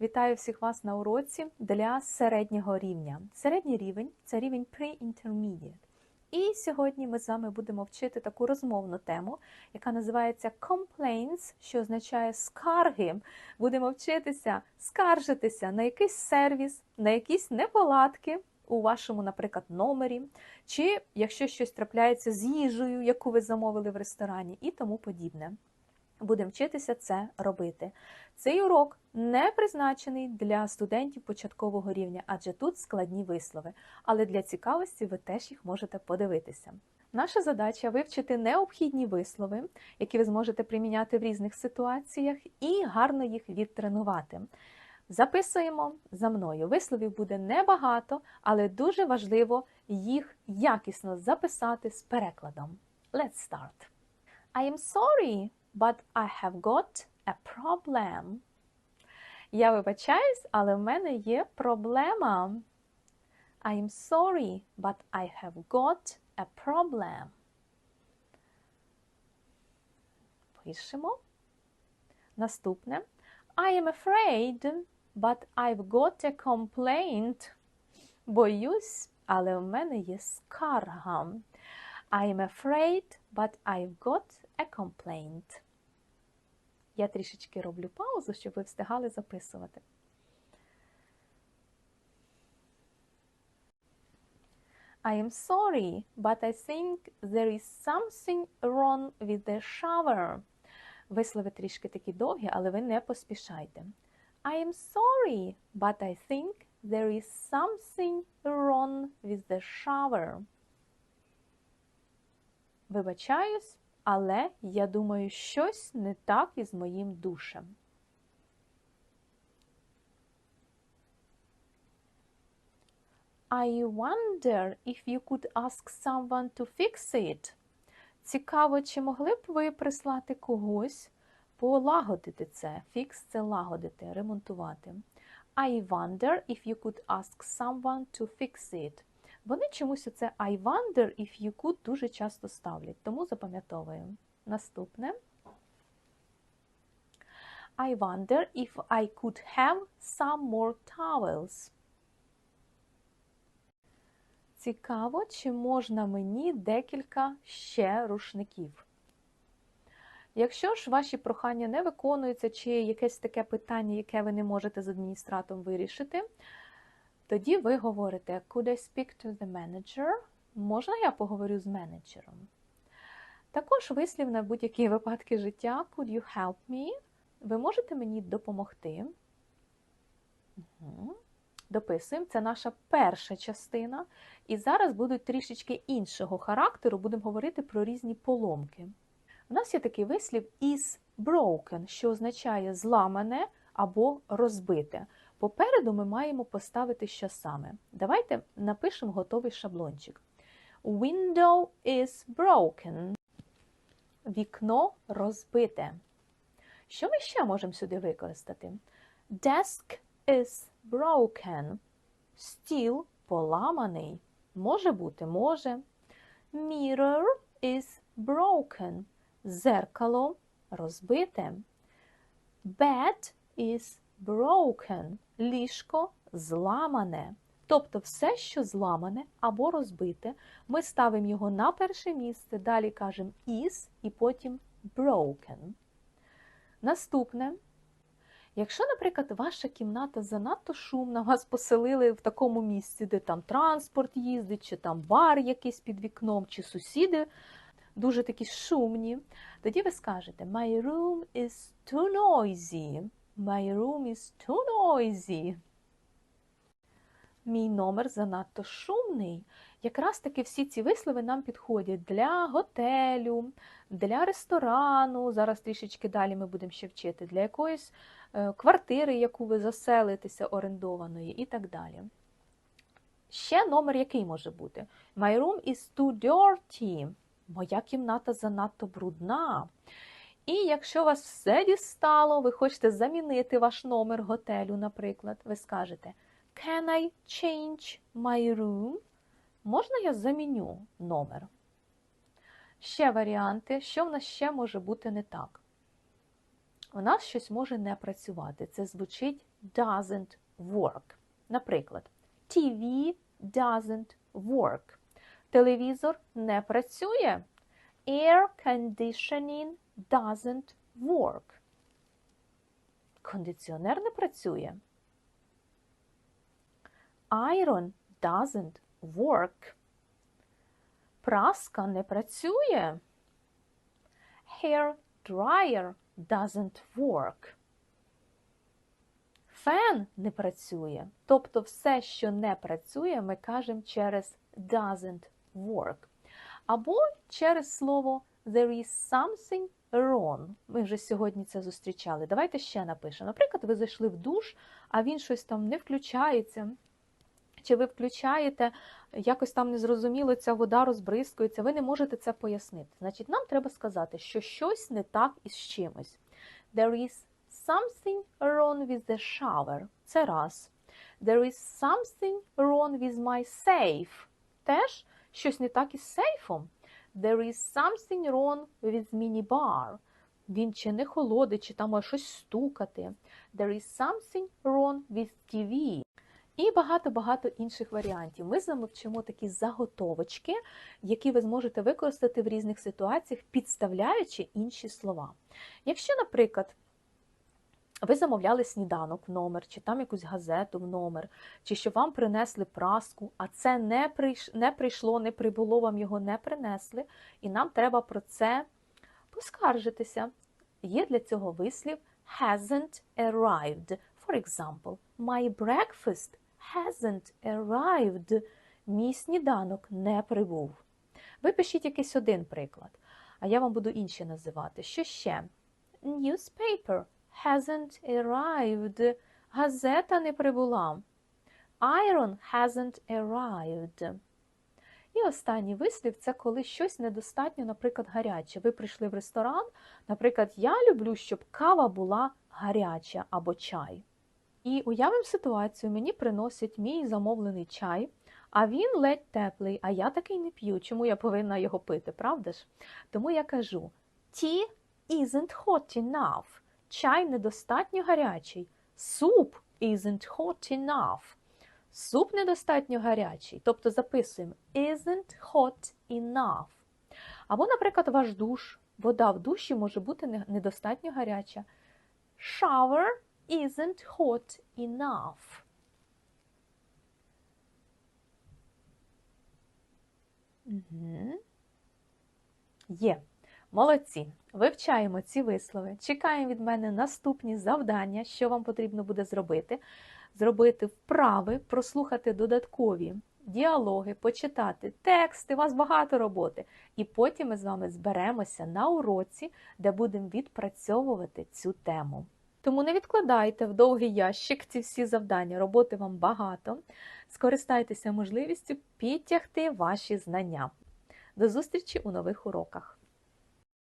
Вітаю всіх вас на уроці для середнього рівня. Середній рівень це рівень pre-intermediate. І сьогодні ми з вами будемо вчити таку розмовну тему, яка називається complaints, що означає скарги. Будемо вчитися скаржитися на якийсь сервіс, на якісь неполадки у вашому, наприклад, номері, чи якщо щось трапляється з їжею, яку ви замовили в ресторані, і тому подібне. Будемо вчитися це робити. Цей урок не призначений для студентів початкового рівня, адже тут складні вислови. Але для цікавості ви теж їх можете подивитися. Наша задача вивчити необхідні вислови, які ви зможете приміняти в різних ситуаціях, і гарно їх відтренувати. Записуємо за мною. Висловів буде небагато, але дуже важливо їх якісно записати з перекладом. Let's start. I am sorry, but I have got a problem. Я вибачаюсь, але в мене є проблема. I am sorry, but I have got a problem. Пишемо. Наступне. I am afraid, but I've got a complaint. Боюсь, але в мене є скарга. I am afraid, but I've got a complaint. Я трішечки роблю паузу, щоб ви встигали записувати. I am sorry, but I think there is something wrong with the shower. Вислови трішки такі довгі, але ви не поспішайте. I am sorry, but I think there is something wrong with the shower. Вибачаюсь, але я думаю, щось не так із моїм душем. I wonder if you could ask someone to fix it. Цікаво, чи могли б ви прислати когось полагодити це? Fix – це лагодити, ремонтувати. I wonder if you could ask someone to fix it. Вони чомусь оце I wonder if you could дуже часто ставлять, тому запам'ятовуємо. Наступне. I wonder if I could have some more towels. Цікаво, чи можна мені декілька ще рушників. Якщо ж ваші прохання не виконуються, чи якесь таке питання, яке ви не можете з адміністратом вирішити, тоді ви говорите Could I speak to the manager? Можна я поговорю з менеджером? Також вислів на будь-які випадки життя Could you help me? Ви можете мені допомогти? Угу. Дописуємо, це наша перша частина. І зараз будуть трішечки іншого характеру, будемо говорити про різні поломки. У нас є такий вислів is broken, що означає зламане або розбите. Попереду ми маємо поставити що саме. Давайте напишемо готовий шаблончик. Window is broken. Вікно розбите. Що ми ще можемо сюди використати? Desk is broken. Стіл поламаний. Може бути, може. Mirror is broken. Зеркало розбите. Bed is broken. Ліжко зламане. Тобто все, що зламане або розбите, ми ставимо його на перше місце, далі кажемо is і потім broken. Наступне. Якщо, наприклад, ваша кімната занадто шумна, вас поселили в такому місці, де там транспорт їздить, чи там бар якийсь під вікном, чи сусіди дуже такі шумні, тоді ви скажете My room is too noisy. My room is too noisy. Мій номер занадто шумний. Якраз таки всі ці вислови нам підходять для готелю, для ресторану. Зараз трішечки далі ми будемо ще вчити, для якоїсь квартири, яку ви заселитеся, орендованої, і так далі. Ще номер який може бути? My room is too dirty. Моя кімната занадто брудна. І якщо вас все дістало, ви хочете замінити ваш номер готелю, наприклад, ви скажете Can I change my room? Можна я заміню номер? Ще варіанти, що в нас ще може бути не так? У нас щось може не працювати. Це звучить doesn't work. Наприклад, TV doesn't work. Телевізор не працює. Air conditioning doesn't work. Кондиціонер не працює. Iron doesn't work. Праска не працює. Hair dryer doesn't work. Фен не працює. Тобто все, що не працює, ми кажемо через doesn't work. Або через слово there is something wrong. Ми вже сьогодні це зустрічали. Давайте ще напишемо. Наприклад, ви зайшли в душ, а він щось там не включається. Чи ви включаєте, якось там незрозуміло, ця вода розбризкується, ви не можете це пояснити. Значить, нам треба сказати, що щось не так із чимось. There is something wrong with the shower. Це раз. There is something wrong with my safe. Теж щось не так із сейфом. There is something wrong with minibar. Він чи не холодить, чи там може щось стукати. There is something wrong with TV. І багато-багато інших варіантів. Ми з вами вчимо такі заготовочки, які ви зможете використати в різних ситуаціях, підставляючи інші слова. Якщо, наприклад, ви замовляли сніданок в номер, чи там якусь газету в номер, чи що вам принесли праску, а це не прийш... не прийшло, не прибуло, вам його не принесли, і нам треба про це поскаржитися. Є для цього вислів hasn't arrived. For example, my breakfast hasn't arrived. Мій сніданок не прибув. Ви пишіть якийсь один приклад, а я вам буду інші називати. Що ще? Newspaper hasn't arrived. Газета не прибула. Iron hasn't arrived. І останній вислів це коли щось недостатньо, наприклад, гаряче. Ви прийшли в ресторан, наприклад, я люблю, щоб кава була гаряча або чай. І уявимо ситуацію, мені приносять мій замовлений чай, а він ледь теплий, а я такий не п'ю. Чому я повинна його пити, правда ж? Тому я кажу: tea isn't hot enough. Чай недостатньо гарячий. Soup isn't hot enough. Суп недостатньо гарячий. Тобто записуємо isn't hot enough. Або, наприклад, ваш душ. Вода в душі може бути недостатньо гаряча. Shower isn't hot enough. Угу. Є. Молодці. Вивчаємо ці вислови. Чекаємо від мене наступні завдання, що вам потрібно буде зробити. Зробити вправи, прослухати додаткові діалоги, почитати тексти, у вас багато роботи. І потім ми з вами зберемося на уроці, де будемо відпрацьовувати цю тему. Тому не відкладайте в довгий ящик ці всі завдання, роботи вам багато. Скористайтеся можливістю підтягти ваші знання. До зустрічі у нових уроках!